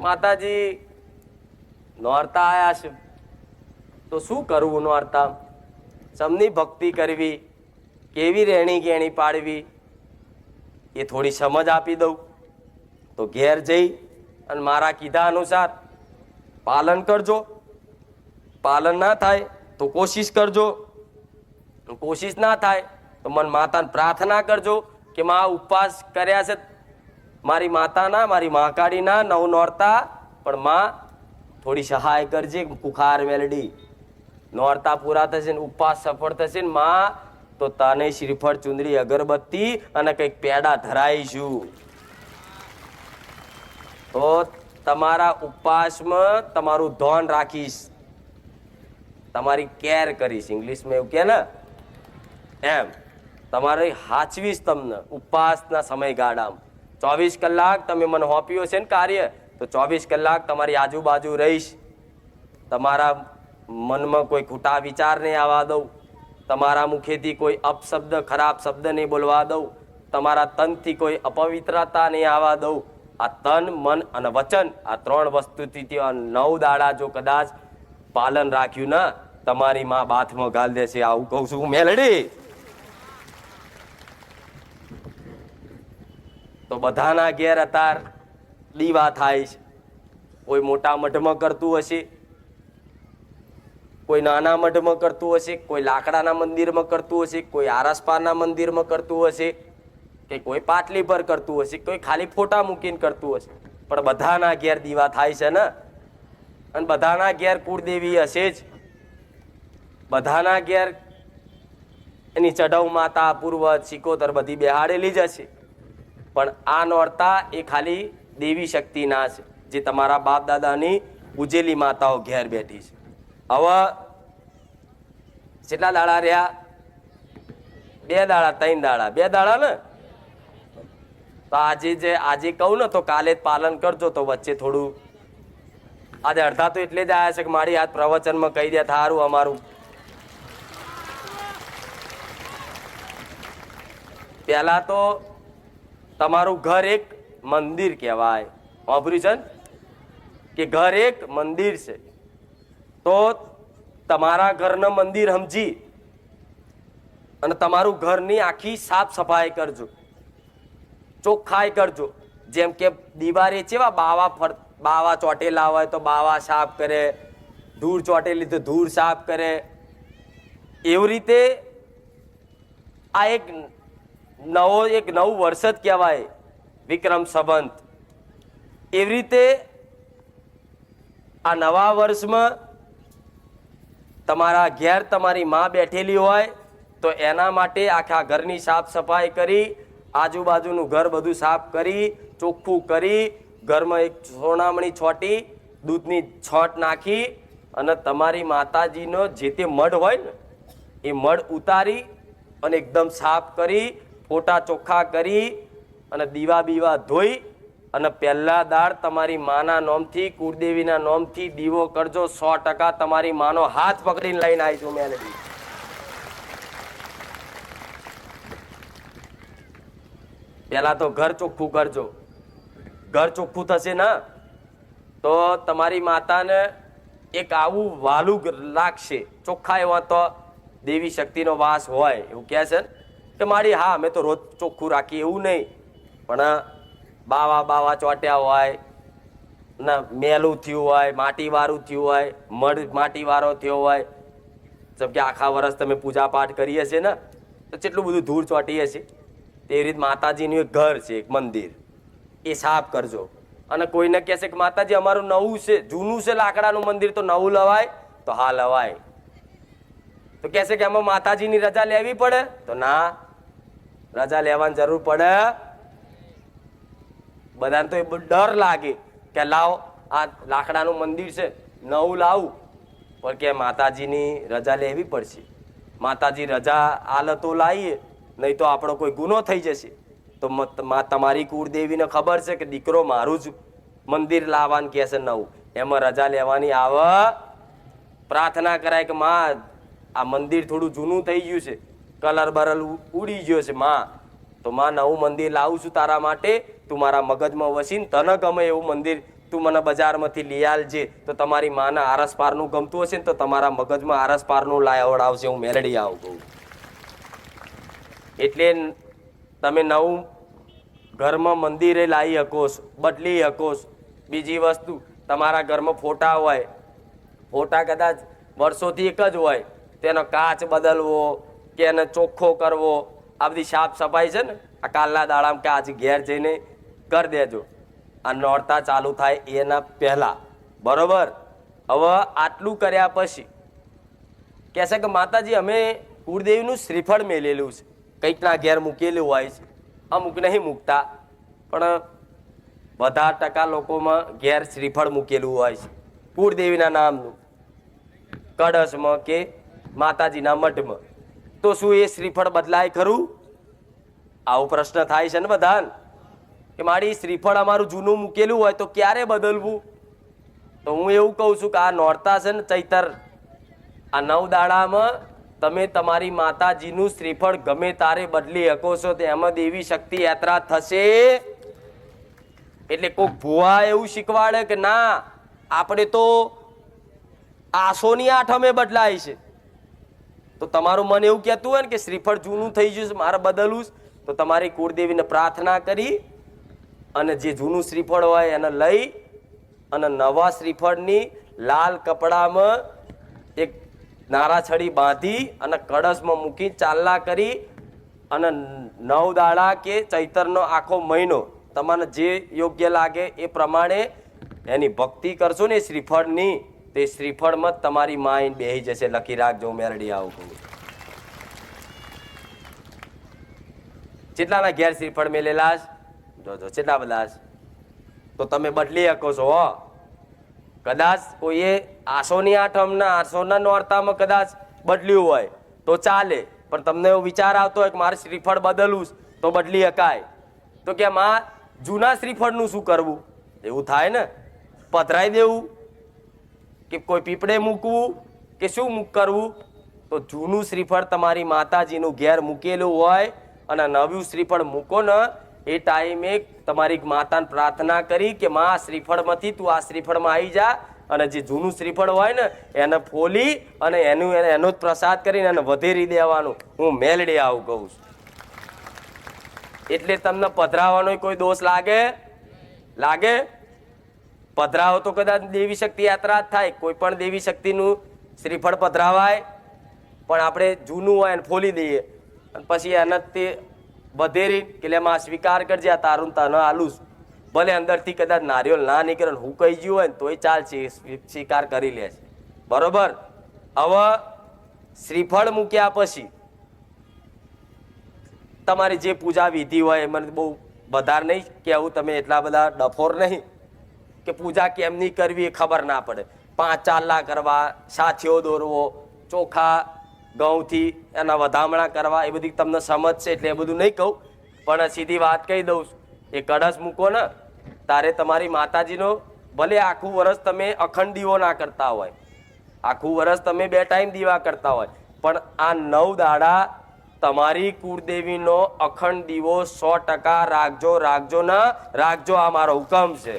માતાજી, નોરતા આવ્યા છે. તો શું કરવું નોરતા? સમની ભક્તિ કરવી, કેવી રહેણી ગેણી પાડવી, એ થોડી સમજ આપી દઉં. તો ઘેર જઈ અને મારા કીધા અનુસાર પાલન કરજો. પાલન ના થાય તો કોશિશ કરજો. કોશિશ ના થાય તો મન માતાને પ્રાર્થના કરજો કે મા ઉપવાસ કર્યા છે મારી માતાના, મારી મહાકાળીના નવ નોરતા, પણ માં થોડી સહાય કરજે, કુખાર મેલડી. નોરતા પૂરા થશે ને ઉપવાસ સફળ થશે ને માં તો તને શ્રીફળ, ચુંદડી, અગરબત્તી અને કંઈક પેડા ધરાઈશું. તો તમારા ઉપવાસમાં તમારું ધોન રાખીશ. તમારી કેર કરીશ. ઇંગ્લિશમાં એવું કે ને? એમ. તમારે હાચવીશ તમને. ઉપવાસના સમયગાળામાં. ચોવીસ કલાક તમે મને હોપ્યો છે ને કાર્ય, તો ચોવીસ કલાક તમારી આજુબાજુ રહીશ. તમારા મનમાં કોઈ ખોટા વિચાર નહીં આવવા દઉં. તમારા મુખેથી કોઈ અપશબ્દ, ખરાબ શબ્દ નહીં બોલવા દઉં. તમારા તનથી કોઈ અપવિત્રતા નહીં આવવા દઉં. આ તન, મન અને વચન, આ ત્રણ વસ્તુથી નવ દાડા જો કદાચ પાલન રાખ્યું ને, તમારી માં બાથમાં ગાલ દેશે. આવું કહું છું મેલડી. તો બધાના ઘેર અતાર દીવા થાય છે. કોઈ મોટા મઢમાં કરતું હશે, કોઈ નાના મઢમાં કરતું હશે, કોઈ લાકડાના મંદિરમાં કરતું હશે, કોઈ આરસપારના મંદિરમાં કરતું હશે, કે કોઈ પાટલી પર કરતું હશે, કોઈ ખાલી ફોટા મૂકીને કરતું હશે. પણ બધાના ઘેર દીવા થાય છે ને? અને બધાના ઘેર કુળદેવી હશે જ. બધાના ઘેર એની ચઢવ માતા, પૂર્વજ, સિકોતર બધી બેહાડેલી જ હશે. પણ આ નોરતા એ ખાલી દેવી શક્તિના છે, જે તમારા બાપ દાદાની ઉજેલી માતાઓ ઘેર બેઠી છે. હવે કેટલા દાડા રહ્યા? બે દાડા, ત્રણ દાડા. બે દાડા ને? તો આજે જે, આજે કહું ને, તો કાલે જ પાલન કરજો, તો વચ્ચે થોડું આજે અડધા તો એટલે જ આવ્યા છે કે મારી હાથ પ્રવચનમાં કહી દે, થારું અમારું. પહેલા તો તમારું ઘર એક મંદિર કહેવાય. છે કે ઘર એક મંદિર છે. તો તમારા ઘરનું મંદિર સમજી અને તમારું ઘરની આખી સાફ સફાઈ કરજો. ચોખ્ખાઈ કરજો. જેમ કે દિવારે ચેવા બાવા ફર, બાવા ચોટેલા હોય તો બાવા સાફ કરે, ધૂળ ચોટેલી તો ધૂળ સાફ કરે. એવી રીતે આ એક નવો એક નવું વર્ષ જ કહેવાય, વિક્રમ સંબંધ એવી રીતે આ નવા વર્ષમાં તમારા ઘેર તમારી માં બેઠેલી હોય, તો એના માટે આખા ઘરની સાફ સફાઈ કરી, આજુબાજુનું ઘર બધું સાફ કરી, ચોખ્ખું કરી, ઘરમાં એક સોનામણી છોટી, દૂધની છોટ નાખી અને તમારી માતાજીનો જે તે મઢ હોય ને, એ મઢ ઉતારી અને એકદમ સાફ કરી ફોટા ચોખ્ખા કરી અને દીવા બીવા ધોઈ અને પહેલા દાળ તમારી માના નોમથી, કુળદેવીના નોમથી દીવો કરજો. સો ટકા તમારી માનો હાથ પકડીને લઈને આવીશું મેં પહેલા તો ઘર ચોખ્ખું કરજો. ઘર ચોખ્ખું થશે ને? તો તમારી માતાને એક આવું વાલું લાગશે. ચોખ્ખા એવા તો દેવી શક્તિનો વાસ હોય, એવું કહે છે ને? કે મારી, હા, મેં તો રોજ ચોખ્ખું રાખીએ એવું નહીં. પણ બાવા બાવા ચોટ્યા હોય, ના, મેલું થયું હોય, માટીવાળું થયું હોય, મડ માટીવાળો થયો હોય, જેમ કે આખા વર્ષ તમે પૂજા પાઠ કરીએ છે ને, તો કેટલું બધું ધૂળ ચોટી હશે તે રીત માતાજીનું એક ઘર છે, એક મંદિર. એ સાફ કરજો. અને કોઈને કહેશે કે, માતાજી, અમારું નવું છે, જૂનું છે, લાકડાનું મંદિર, તો નવું લવાય? તો હા, લવાય. તો કહેશે કે, આમાં માતાજીની રજા લેવી પડે? તો ના રજા લેવાની જરૂર પડે. બધાને તો એ ડર લાગે કે લાવ, આ લાકડાનું મંદિર છે, નવું લાવું. પણ કે માતાજીની રજા લેવી પડશે. માતાજી રજા આલતો લાવીએ નહીં તો આપણો કોઈ ગુનો થઈ જશે. તો તમારી કુળદેવીને ખબર છે કે દીકરો મારું જ મંદિર લાવવાનું કહે છે નવું. એમાં રજા લેવાની આવ. પ્રાર્થના કરાય કે માં, આ મંદિર થોડું જૂનું થઈ ગયું છે. કલર બરલ ઉડી ગયો છે, માં. તો માં, નવું મંદિર લાવું છું તારા માટે. તું મારા મગજમાં વસીને, તને ગમે એવું મંદિર તું મને બજારમાંથી લઈ આલજે. તો તમારી માને આરસપારનું ગમતું હશે ને તો તમારા મગજમાં આરસપારનું લાવડાવશે હું મેલડી આવું કહું. એટલે તમે નવું ઘરમાં મંદિરે લાવી શકો બદલી શકો બીજી વસ્તુ, તમારા ઘરમાં ફોટા હોય, ફોટા કદાચ વર્ષોથી એક જ હોય, તેનો કાચ બદલવો કે એને ચોખ્ખો કરવો. આ બધી સાફ સફાઈ છે ને, આ કાલના દાડામાં કે આજે ઘેર જઈને કરી દેજો. આ નોરતા ચાલુ થાય એના પહેલા. બરોબર? હવે આટલું કર્યા પછી કહેશે કે માતાજી, અમે કુળદેવીનું શ્રીફળ મેલેલું છે. કંઈકના ઘેર મૂકેલું હોય છે. અમુક નહીં મૂકતા, પણ બધા ટકા લોકોમાં ઘેર શ્રીફળ મૂકેલું હોય છે. કુળદેવીના નામનું. કળશમાં કે માતાજીના મઠમાં તો શું એ શ્રીફળ બદલાય ખરું? આવો પ્રશ્ન થાય છે ને બધાને? કે મારી શ્રીફળ અમારું જૂનું મૂકેલું હોય તો ક્યારે બદલવું? તો હું એવું કહું છું કે આ નોરતા છે ને ચૈતર, આ નવ દાડામાં તમે તમારી માતાજીનું શ્રીફળ ગમે તારે બદલી શકો છો તેમાં દેવી શક્તિ યાત્રા થશે. એટલે કોઈ ભુવા એવું શીખવાડે કે ના, આપણે તો આસોની આઠમે બદલાય છે. તો તમારું મન એવું કહેતું હોય ને કે શ્રીફળ જૂનું થઈ છે, મારે બદલવું તો તમારી કુળદેવીને પ્રાર્થના કરી અને જે જૂનું શ્રીફળ હોય એને લઈ અને નવા શ્રીફળની લાલ કપડામાં એક નારાછડી બાંધી અને કળશમાં મૂકી ચાલના કરી અને નવ દાડા કે ચૈતરનો આખો મહિનો તમને જે યોગ્ય લાગે એ પ્રમાણે એની ભક્તિ કરશો ને શ્રીફળની. તે શ્રીફળમાં તમારી માઇન્ડ બેહી જશે. લખી રાખજો મેરડી આવું કહું કેટલાના ઘેર શ્રીફળ મેલેલા? જોજો કેટલા બધા તો તમે બદલી શકો છો, હો. કદાચ કોઈએ આસોની આઠમના આસોના નોરતામાં કદાચ બદલ્યું હોય, તો ચાલે. પણ તમને એવો વિચાર આવતો હોય કે મારે શ્રીફળ બદલવું તો બદલી શકાય તો કે માં જૂના શ્રીફળનું શું કરવું? એવું થાય ને? પધરાઈ દેવું. કે કોઈ પીપળે મૂકવું કે શું મૂક કરવું? તો જૂનું શ્રીફળ તમારી માતાજીનું ઘેર મૂકેલું હોય અને નવું શ્રીફળ મૂકો ને, એ ટાઈમે તમારી માતાને પ્રાર્થના કરી કે માં, આ શ્રીફળમાંથી તું આ શ્રીફળમાં આવી જા. અને જે જૂનું શ્રીફળ હોય ને, એને ફોલી અને એનું એને- જ પ્રસાદ કરીને એને વધેરી દેવાનું. હું મેલડી આવું કહું છું. એટલે તમને પધરાવાનો કોઈ દોષ લાગે? લાગે? પધરાવો તો કદાચ દેવી શક્તિ યાત્રા જ થાય, કોઈ પણ દેવી શક્તિનું શ્રીફળ પધરાવાય, પણ આપણે જૂનું હોય એને ફોલી દઈએ. અને પછી એને તે વધેરી કે એમાં સ્વીકાર કરજે, આ તારું તા તને આલું ભલે અંદરથી કદાચ નારિયેળ ના નીકળે હું કહી ગયું હોય ને તોય ચાલશે સ્વીકાર કરી લે છે. બરોબર? હવે શ્રીફળ મૂક્યા પછી તમારી જે પૂજા વિધિ હોય એ મને બહુ વધારે નહીં કહેવું તમે એટલા બધા ડફોર નહીં. કે પૂજા કેમની કરવી એ ખબર ના પડે. પાંચ ચાલા કરવા, સાથીઓ દોરવો, ચોખા, ઘઉંથી એના વધામણા કરવા, એ બધી તમને સમજ છે એટલે એ બધું નહીં કહું. પણ સીધી વાત કહી દઉં. એ કળશ મૂકો ને, તારે તમારી માતાજીનો ભલે આખું વરસ તમે અખંડ દીવો ના કરતા હોય, આખું વરસ તમે બે ટાઈમ દીવા કરતા હોય, પણ આ નવ દાડા તમારી કુળદેવીનો અખંડ દીવો સો ટકા રાખજો રાખજો ના, રાખજો આ મારો હુકમ છે.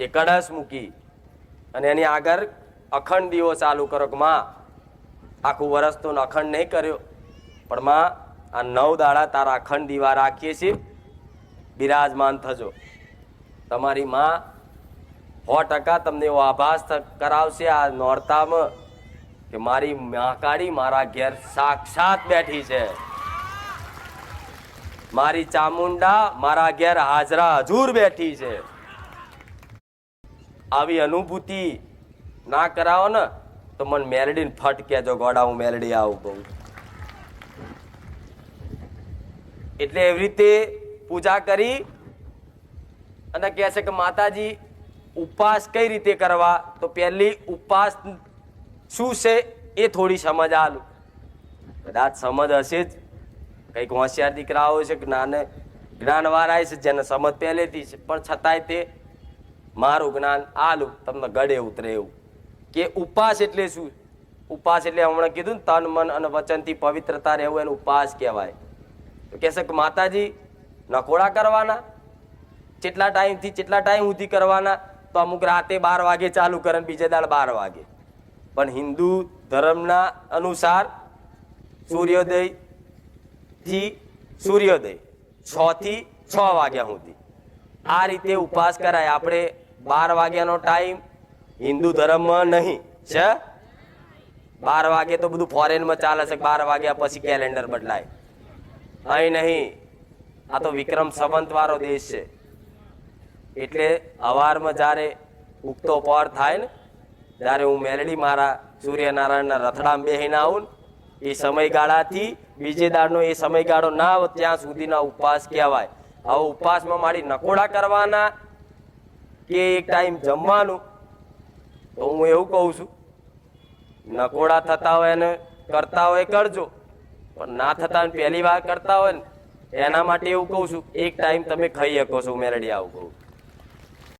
એ કળશ મૂકી અને એની આગળ અખંડ દીવો ચાલુ કરો કે માં, આખું વર્ષ તો અખંડ નહીં કર્યો. પણ માં, આ નવ દાડા તારા અખંડ દીવા રાખીએ છીએ. બિરાજમાન થજો. તમારી માં સો ટકા તમને એવો આભાસ કરાવશે આ નોરતામાં કે મારી મહાકાળી મારા ઘેર સાક્ષાત બેઠી છે. મારી ચામુંડા મારા ઘેર હાજરા હજુર બેઠી છે. આવી અનુભૂતિ ના કરાવો ને, તો મને મેલડીને ફટ કહેજો, ગોડા, હું મેલડી આવું કહું એટલે એવી રીતે પૂજા કરી અને કહે છે કે, માતાજી, ઉપવાસ કઈ રીતે કરવા? તો પહેલી ઉપવાસ શું છે એ થોડી સમજ આલું કદાચ સમજ હશે જ. કંઈક હોશિયાર દીકરાઓ છે જ્ઞાન જ્ઞાનવાળા છે જેને સમજ પહેલેથી છે, પણ છતાંય તે મારું જ્ઞાન આલું તમને ગળે ઉતરે એવું. કે ઉપવાસ એટલે શું? ઉપવાસ એટલે હમણાં કીધું ને, તન, મન અને વચનથી પવિત્રતા રહેવું, એનું ઉપવાસ કહેવાય. તો કહેશે કે માતાજી નકોડા કરવાના? કેટલા ટાઈમથી કેટલા ટાઈમ સુધી કરવાના? તો અમુક રાતે બાર વાગે ચાલુ કરે ને બીજે દાડ બાર વાગે. પણ હિન્દુ ધર્મના અનુસાર સૂર્યોદયથી સૂર્યોદય છ થી છ વાગ્યા સુધી. આ રીતે ઉપવાસ કરાય. આપણે બાર વાગ્યાનો ટાઈમ હિન્દુ ધર્મમાં નહીં, છે? બાર વાગે તો બધું ફોરેનમાં ચાલે છે, બાર વાગ્યા પછી કેલેન્ડર બદલાય. અહીં નહીં, આ તો વિક્રમ સંવંત વાળો દેશ છે. એટલે અવારમાં જ્યારે ઉગતો પર થાય ને ત્યારે હું મેલડી મારા સૂર્યનારાયણના રથડામ બેહીને આવું એ સમયગાળાથી બીજે દાડનો એ સમયગાળો ના આવે ત્યાં સુધીના ઉપવાસ કહેવાય. હવે ઉપવાસમાં મારી નકોડા કરવાના કે એક ટાઈમ જમવાનું. તો હું એવું કહું છું, નકોડા થતા હોય ને કરતા હોય કરજો, પણ ના થતા પહેલી વાર કરતા હોય ને, એના માટે એવું કહું છું, એક ટાઈમ તમે ખાઈ શકો છો મેરડી આવું કહું.